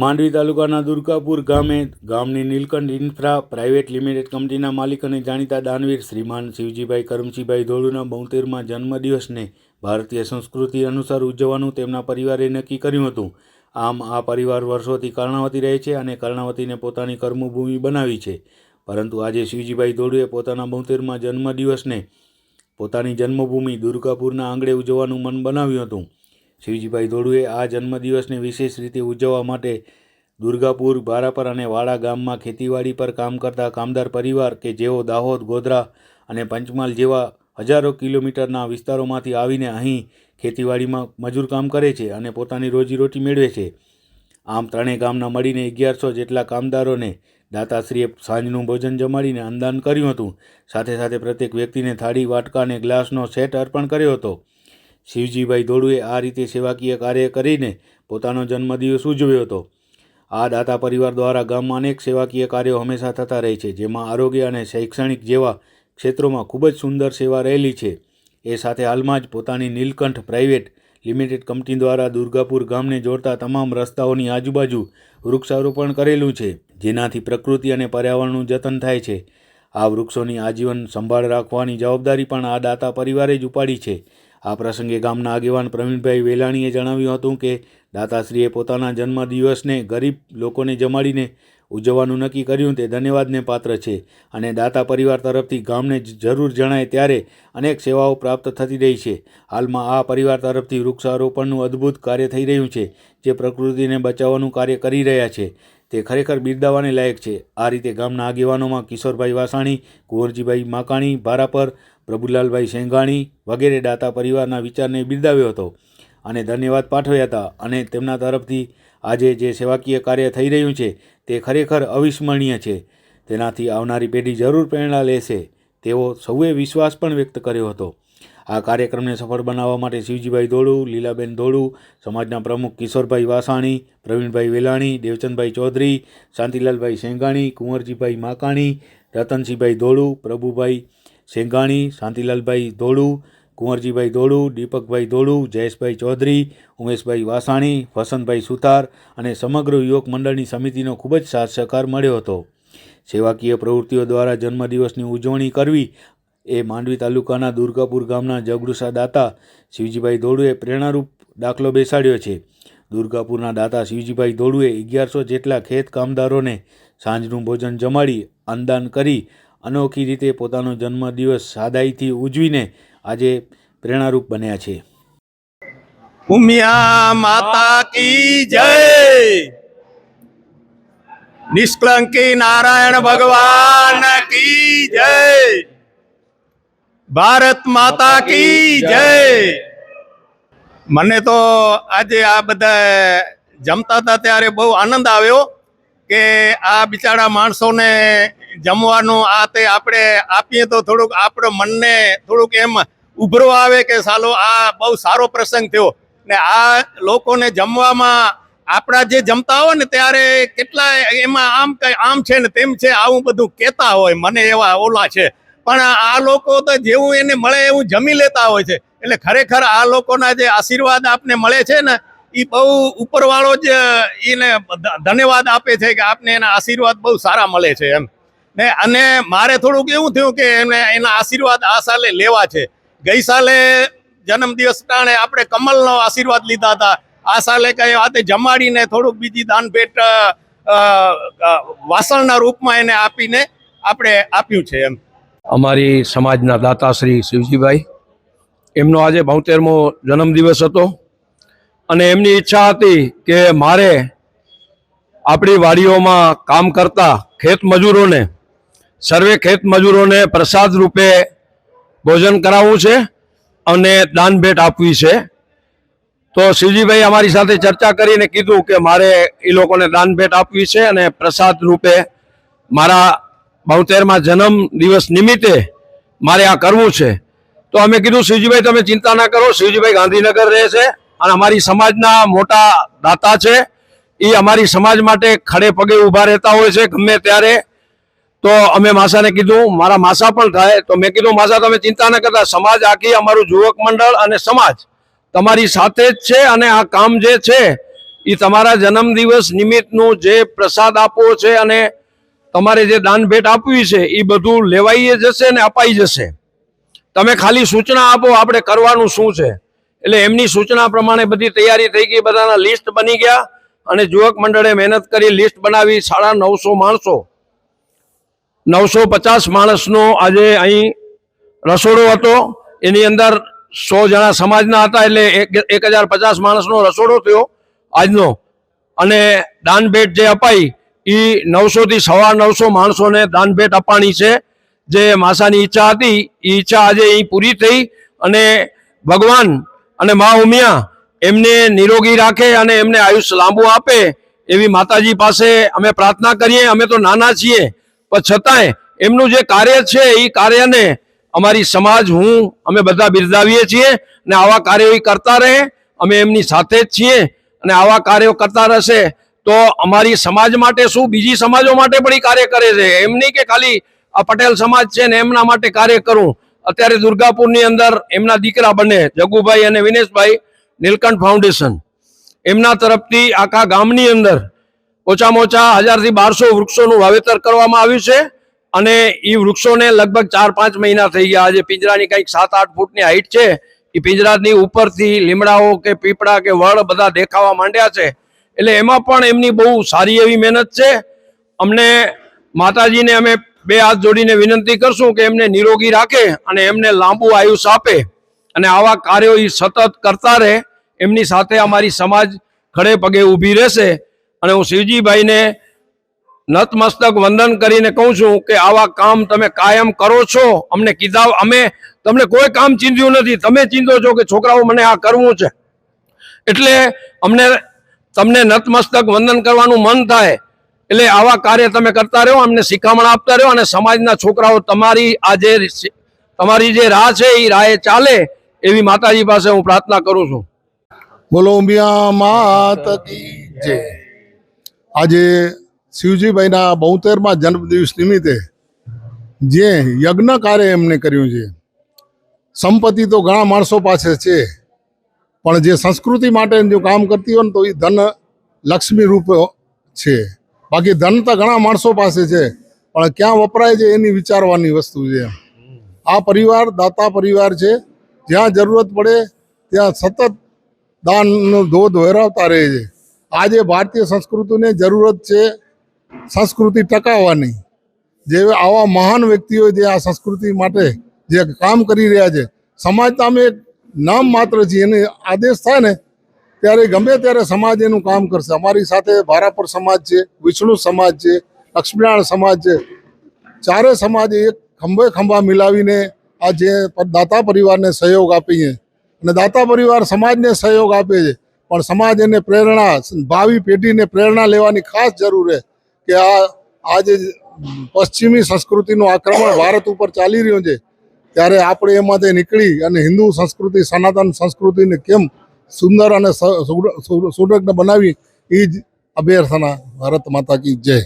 માંડવી તાલુકાના દુર્ગાપુર ગામે ગામની નીલકંઠ ઇન્ફ્રા પ્રાઇવેટ લિમિટેડ કંપનીના માલિક અને જાણીતા દાનવીર શ્રીમાન શિવજીભાઈ કરમજીભાઈ ધોળુના બોતેરમાં જન્મદિવસને ભારતીય સંસ્કૃતિ અનુસાર ઉજવવાનું તેમના પરિવારે નક્કી કર્યું હતું. આમ આ પરિવાર વર્ષોથી કર્ણાવતી રહે છે અને કર્ણાવતીને પોતાની કર્મભૂમિ બનાવી છે. પરંતુ આજે શિવજીભાઈ ધોળુએ પોતાના બોતેરમાં જન્મદિવસને પોતાની જન્મભૂમિ દુર્ગાપુરના આંગણે ઉજવવાનું મન બનાવ્યું હતું. શિવજીભાઈ ધોળુએ આ જન્મદિવસને વિશેષ રીતે ઉજવવા માટે દુર્ગાપુર, બારાપર અને વાડા ગામમાં ખેતીવાડી પર કામ કરતા કામદાર પરિવાર કે જેઓ દાહોદ, ગોધરા અને પંચમહાલ જેવા હજારો કિલોમીટરના વિસ્તારોમાંથી આવીને અહીં ખેતીવાડીમાં મજૂર કામ કરે છે અને પોતાની રોજીરોટી મેળવે છે. આમ ત્રણેય ગામના મળીને અગિયારસો જેટલા કામદારોને દાતાશ્રીએ સાંજનું ભોજન જમાડીને અન્નદાન કર્યું હતું. સાથે સાથે પ્રત્યેક વ્યક્તિને થાળી વાટકા અને ગ્લાસનો સેટ અર્પણ કર્યો હતો. શિવજીભાઈ ધોળુએ આ રીતે સેવાકીય કાર્ય કરીને પોતાનો જન્મદિવસ ઉજવ્યો હતો. આ દાતા પરિવાર દ્વારા ગામમાં અનેક સેવાકીય કાર્યો હંમેશા થતા રહે છે, જેમાં આરોગ્ય અને શૈક્ષણિક જેવા ક્ષેત્રોમાં ખૂબ જ સુંદર સેવા રહેલી છે. એ સાથે હાલમાં જ પોતાની નીલકંઠ પ્રાઇવેટ લિમિટેડ કંપની દ્વારા દુર્ગાપુર ગામને જોડતા તમામ રસ્તાઓની આજુબાજુ વૃક્ષારોપણ કરેલું છે, જેનાથી પ્રકૃતિ અને પર્યાવરણનું જતન થાય છે. આ વૃક્ષોની આજીવન સંભાળ રાખવાની જવાબદારી પણ આ દાતા પરિવારે જ ઉપાડી છે. આ પ્રસંગે ગામના આગેવાન પ્રવીણભાઈ વેલાણીએ જણાવ્યું હતું કે દાતાશ્રીએ પોતાના જન્મદિવસને ગરીબ લોકોને જમાડીને ઉજવવાનું નક્કી કર્યું તે ધન્યવાદને પાત્ર છે અને દાતા પરિવાર તરફથી ગામને જરૂર જણાય ત્યારે અનેક સેવાઓ પ્રાપ્ત થતી રહી છે. હાલમાં આ પરિવાર તરફથી વૃક્ષારોપણનું અદ્ભુત કાર્ય થઈ રહ્યું છે, જે પ્રકૃતિને બચાવવાનું કાર્ય કરી રહ્યા છે. તે ખરેખર બિરદાવાને લાયક છે. આ રીતે ગામના આગેવાનોમાં કિશોરભાઈ વાસાણી, કુંવરજીભાઈ માકાણી ભારાપર પ્રભુલાલભાઈ સેંઘાણી વગેરે દાતા પરિવારના વિચારને બિરદાવ્યો હતો અને ધન્યવાદ પાઠવ્યા હતા અને તેમના તરફથી આજે જે સેવાકીય કાર્ય થઈ રહ્યું છે તે ખરેખર અવિસ્મરણીય છે. તેનાથી આવનારી પેઢી જરૂર પ્રેરણા લેશે તેવો સૌએ વિશ્વાસ પણ વ્યક્ત કર્યો હતો. આ કાર્યક્રમને સફળ બનાવવા માટે શિવજીભાઈ ધોળુ, લીલાબેન ધોળુ, સમાજના પ્રમુખ કિશોરભાઈ વાસાણી, પ્રવીણભાઈ વેલાણી, દેવચંદભાઈ ચૌધરી, શાંતિલાલભાઈ સેંઘાણી કુંવરજીભાઈ માકાણી, રતનસિંહભાઈ ધોળુ, પ્રભુભાઈ સેંગાણી, શાંતિલાલભાઈ ધોળુ, કુંવરજીભાઈ ધોળુ, દીપકભાઈ ધોળુ, જયેશભાઈ ચૌધરી, ઉમેશભાઈ વાસાણી, વસંતભાઈ સુથાર અને સમગ્ર યુવક મંડળની સમિતિનો ખૂબ જ સાથ સહકાર મળ્યો હતો. સેવાકીય પ્રવૃત્તિઓ દ્વારા જન્મદિવસની ઉજવણી કરવી એ માંડવી તાલુકાના દુર્ગાપુર ગામના જગડુસા દાતા શિવજીભાઈ ધોળુએ પ્રેરણારૂપ દાખલો બેસાડ્યો છે. દુર્ગાપુરના દાતા શિવજીભાઈ ધોળુએ અગિયારસો જેટલા ખેત કામદારોને સાંજનું ભોજન જમાડી અનદાન કરી અનોખી રીતે પોતાનો જન્મદિવસ સાદાઈથી ઉજવીને આજે પ્રેરણારૂપ બન્યા છે. ઉમિયા માતા કી જય! નિષ્કલંકી નારાયણ ભગવાન કી જય! ભારત માતા કી જય. મને તો આજે આ બધા જમતા હતા ત્યારે બહુ આનંદ આવ્યો કે આ બિચારા માણસોને જમવાનું આ તે આપણે આપીએ તો થોડુંક આપણો મનને થોડુંક એમ ઉભરો આવે કે સાલો આ બહુ સારો પ્રસંગ થયો. ને આ લોકોને જમવામાં આપણા જે જમતા હોય ને ત્યારે કેટલા એમાં આમ કઈ આમ છે ને તેમ છે આવું બધું કહેતા હોય. મને એવા ઓલા છે. પણ આ લોકો તો જેવું એને મળે એવું જમી લેતા હોય છે. એટલે ખરેખર આ લોકોના જે આશીર્વાદ આપને મળે છે ને એ બહુ ઉપરવાળો જ એને ધન્યવાદ આપે છે કે આપને એના આશીર્વાદ બહુ સારા મળે છે એમ. ને અને મારે થોડુંક એવું થયું કે એને એના આશીર્વાદ આ સાલે લેવા છે. ગઈ સાલે જન્મદિવસ ટાણે આપણે કમલનો આશીર્વાદ લીધા હતા. આ સાલે કઈ વાતે જમાડીને થોડુંક બીજી દાન ભેટ અ, અ, વાસણના રૂપમાં એને આપીને આપણે આપ્યું છે એમ. અમારી સમાજના દાતા શ્રી શિવજીભાઈ. એમનો આજે બોતેરમો જન્મદિવસ હતો અને એમની ઈચ્છા હતી કે મારે આપણી વાડીઓમાં કામ કરતા ખેત મજૂરોને, સર્વે ખેત મજૂરોને પ્રસાદ રૂપે ભોજન કરાવવું છે અને દાન ભેટ આપવી છે. તો શિવજીભાઈ અમારી સાથે ચર્ચા કરીને કીધું કે મારે એ લોકોને દાન ભેટ આપવી છે અને પ્રસાદ રૂપે મારા બોતેરમાં જન્મ દિવસ નિમિત્તે મારે આ કરવું છે. તો અમે કીધું શિવજીભાઈ તમે ચિંતા ના કરો શિવજીભાઈ ગાંધીનગર રહે છે અને અમારી સમાજના મોટા દાતા છે. એ અમારી સમાજ માટે ખડે પગે ઊભા રહેતા હોય છે, ગમે ત્યારે. તો અમે માસાને કીધું, મારા માસા પણ થાય. તો મેં કીધું, માસા, તમે ચિંતા ન કરતા, સમાજ આખી અમારું યુવક મંડળ અને સમાજ તમારી સાથે જ છે અને આ કામ જે છે એ તમારા જન્મદિવસ નિમિત્તનું જે પ્રસાદ આપવો છે અને તમારે જે દાન ભેટ આપવી છે એ બધું લેવાઈ જશે ને અપાઈ જશે. તમે ખાલી સૂચના આપો આપણે કરવાનું શું છે. એટલે એમની સૂચના પ્રમાણે બધી તૈયારી થઈ ગઈ, બધાના લિસ્ટ બની ગયા. અને યુવક મંડળે મહેનત કરી લિસ્ટ બનાવી, સાડા નવસો માણસો. નવસો પચાસ માણસનો આજે અહીં રસોડો હતો. એની અંદર સો જણા સમાજના હતા, એટલે એક હજાર પચાસ માણસનો રસોડો થયો આજનો. અને દાન ભેટ જે અપાઈ એ નવસોથી સવા નવસો માણસોને દાનભેટ અપાણી છે. જે માસાની ઈચ્છા હતી એ ઈચ્છા આજે અહીં પૂરી થઈ અને ભગવાન અને મા ઉમિયા એમને નિરોગી રાખે અને એમને આયુષ્ય લાંબુ આપે એવી માતાજી પાસે અમે પ્રાર્થના કરીએ. અમે તો નાના છીએ, પણ છતાંય એમનું જે કાર્ય છે એ કાર્યને અમારી સમાજ, હું, અમે બધા બિરદાવીએ છીએ અને આવા કાર્યો એ કરતા રહે. અમે એમની સાથે જ છીએ અને આવા કાર્યો કરતા રહેશે. તો અમારી સમાજ માટે શું? બીજી સમાજો માટે પણ કાર્ય કરે છે. એમ નહીં કે ખાલી આ પટેલ સમાજ છે ને એમના માટે કાર્ય કરું. અત્યારે દુર્ગાપુરની અંદર એમના દીકરા બને, જગુભાઈ અને વિનેશભાઈ નીલકંઠ ફાઉન્ડેશન. એમના તરફથી આખા ગામની અંદર ઓછામાં ઓછા હજારથી બારસો વૃક્ષોનું વાવેતર કરવામાં આવ્યું છે અને એ વૃક્ષોને લગભગ ચાર પાંચ મહિના થઈ ગયા. આજે પિંજરાની કંઈક સાત આઠ ફૂટની હાઈટ છે. એ પિંજરાની ઉપરથી લીમડાઓ કે પીપળા કે વડ બધા દેખાવા માંડ્યા છે. એટલે એમાં પણ એમની બહુ સારી એવી મહેનત છે. અમને માતાજીને અમે બે હાથ જોડીને વિનંતી કરશું કે એમને નિરોગી રાખે અને એમને લાંબુ આયુષ આપે અને આવા કાર્યો એ સતત કરતા રહે. એમની સાથે અમારી સમાજ ખડે પગે ઊભી રહેશે. અને હું શિવજીભાઈને નતમસ્તક વંદન કરીને કહું છું કે આવા કામ તમે કાયમ કરો છો. અમને કીધા, અમે તમને કોઈ કામ ચીંધ્યું નથી. તમે ચીંધો છો કે છોકરાઓ મને આ કરવું છે. એટલે અમને તમને નતમસ્તક વંદન કરવાનું મન થાય, એટલે આવા કાર્ય તમે કરતા રહો, અમને શિખામણ આપતા રહો અને સમાજના છોકરાઓ તમારી આ જે તમારી જે રાહ છે એ રાહે ચાલે એવી માતાજી પાસે હું પ્રાર્થના કરું છું. બોલો જય. આજે શિવજીભાઈના બોતેરમાં જન્મદિવસ નિમિત્તે જે યજ્ઞ કાર્ય એમને કર્યું છે, સંપત્તિ તો ઘણા માણસો પાસે છે પણ જે સંસ્કૃતિ માટે જો કામ કરતી હોય ને તો એ ધન લક્ષ્મી રૂપ છે. બાકી ધન તો ઘણા માણસો પાસે છે, પણ ક્યાં વપરાય છે એની વિચારવાની વસ્તુ છે આ પરિવાર, દાતા પરિવાર છે, જ્યાં જરૂરત પડે ત્યાં સતત દાનનો ધોધ વહેરાવતા રહે છે. આજે ભારતીય સંસ્કૃતિને જરૂરત છે સંસ્કૃતિ ટકાવવાની. જે આવા મહાન વ્યક્તિઓ જે આ સંસ્કૃતિ માટે જે કામ કરી રહ્યા છે, સમાજ અમે એક નામ માત્ર છે એને આદેશ થાય ને, ત્યારે ગમે ત્યારે સમાજ એનું કામ કરશે. અમારી સાથે ભારાપર સમાજ છે, વિષ્ણુ સમાજ છે, લક્ષ્મીનારાયણ સમાજ છે. ચારે સમાજે એક ખંભે ખંભા મિલાવીને આ જે દાતા પરિવારને સહયોગ આપીએ. અને દાતા પરિવાર સમાજને સહયોગ આપે છે. પણ સમાજ એને પ્રેરણા, ભાવિ પેઢીને પ્રેરણા લેવાની ખાસ જરૂર છે કે આ આજે પશ્ચિમી સંસ્કૃતિનું આક્રમણ ભારત ઉપર ચાલી રહ્યું છે ત્યારે આપણે એમાંથી નીકળી અને હિન્દુ સંસ્કૃતિ, સનાતન સંસ્કૃતિને કેમ સુંદર અને સ- સુર- સુર- સુરક્ષિત બનાવી એ જ અભ્યર્થના, ભારત માતા કી જય.